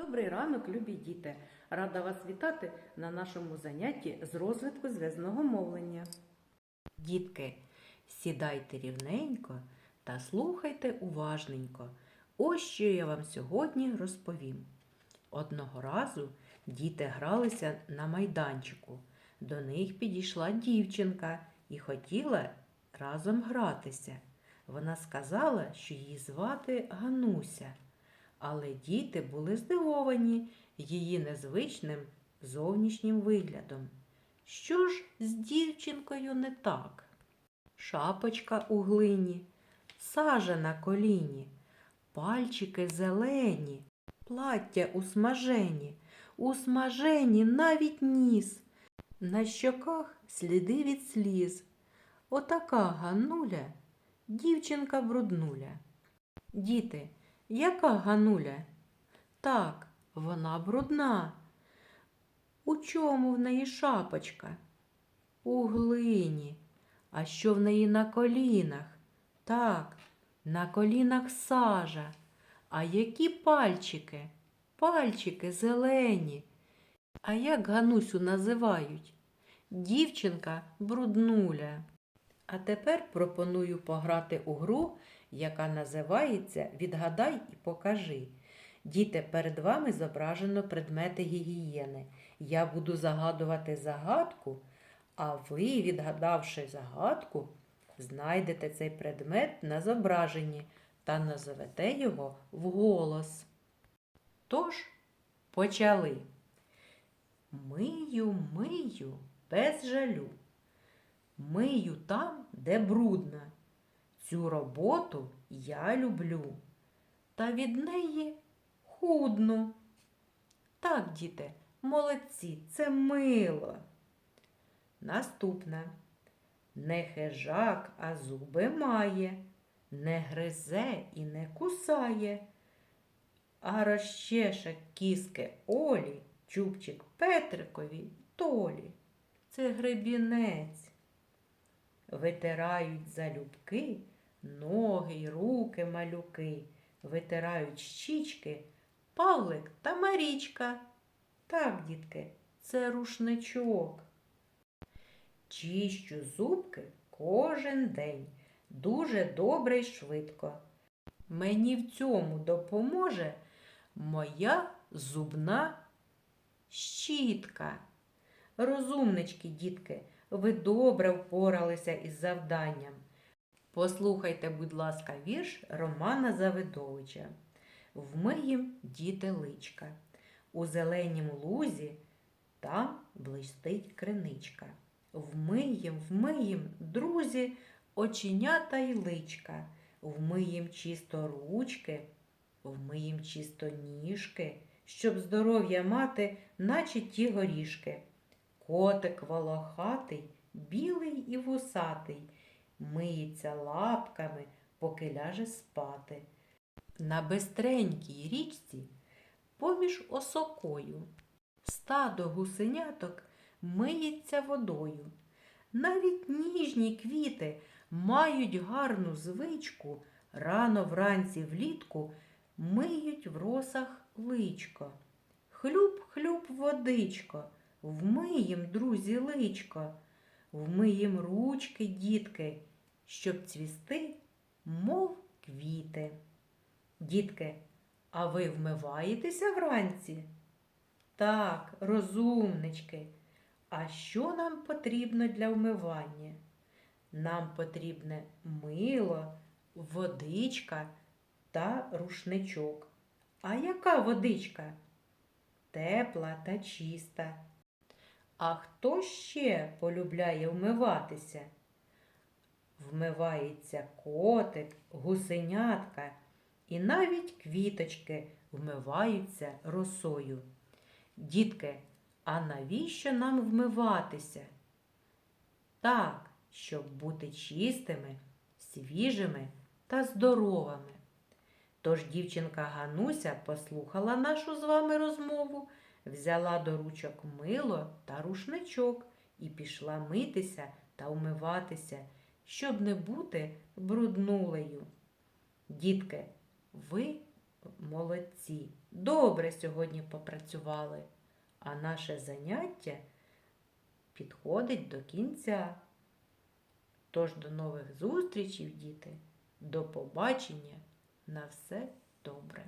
Добрий ранок, любі діти! Рада вас вітати на нашому занятті з розвитку зв'язного мовлення. Дітки, сідайте рівненько та слухайте уважненько. Ось що я вам сьогодні розповім. Одного разу діти гралися на майданчику. До них підійшла дівчинка і хотіла разом гратися. Вона сказала, що її звати Гануся. Але діти були здивовані її незвичним зовнішнім виглядом. Що ж з дівчинкою не так? Шапочка у глині, сажа на коліні, пальчики зелені, плаття усмажені, усмажені навіть ніс, на щоках сліди від сліз. Отака Гануля, дівчинка бруднуля. Діти, яка Гануля? Так, вона брудна. У чому в неї шапочка? У глині. А що в неї на колінах? Так, на колінах сажа. А які пальчики? Пальчики зелені. А як Ганусю називають? Дівчинка бруднуля. А тепер пропоную пограти у гру, яка називається Відгадай і покажи. Діти, перед вами зображено предмети гігієни. Я буду загадувати загадку, а ви, відгадавши загадку, знайдете цей предмет на зображенні та назовете його вголос. Тож, почали. Мию, мию, без жалю. Мию там, де брудно. Цю роботу я люблю, та від неї худну. Так, діти, молодці, це мило. Наступне. Не хижак, а зуби має, не гризе і не кусає, а розчеше кіски Олі, чубчик Петрикові Толі. Це гребінець. Витирають залюбки ноги й руки малюки, витирають щічки Павлик та Марічка. Так, дітки, це рушничок. Чищу зубки кожен день, дуже добре й швидко. Мені в цьому допоможе моя зубна щітка. Розумнички, дітки, ви добре впоралися із завданням. Послухайте, будь ласка, вірш Романа Завидовича. Вмиєм діти личка. У зеленім лузі там блистить криничка. Вмиєм, вмиєм, друзі, оченята й личка. Вмиєм чисто ручки, вмиєм чисто ніжки, щоб здоров'я мати, наче ті горішки. Котик волохатий, білий і вусатий, миється лапками, поки ляже спати. На бистренькій річці, поміж осокою, стадо гусеняток миється водою. Навіть ніжні квіти мають гарну звичку, рано вранці влітку миють в росах личко. Хлюб-хлюб водичко, вмиєм, друзі, личко, вмиєм ручки, дітки, щоб цвісти, мов квіти. Дітки, а ви вмиваєтеся вранці? Так, розумнички. А що нам потрібно для вмивання? Нам потрібне мило, водичка та рушничок. А яка водичка? Тепла та чиста. А хто ще полюбляє вмиватися? Вмивається котик, гусенятка і навіть квіточки вмиваються росою. Дітки, а навіщо нам вмиватися? Так, щоб бути чистими, свіжими та здоровими. Тож дівчинка Гануся послухала нашу з вами розмову, взяла до ручок мило та рушничок і пішла митися та вмиватися, щоб не бути бруднулею. Дітки, ви молодці. Добре сьогодні попрацювали, а наше заняття підходить до кінця. Тож до нових зустрічей, діти, до побачення, на все добре.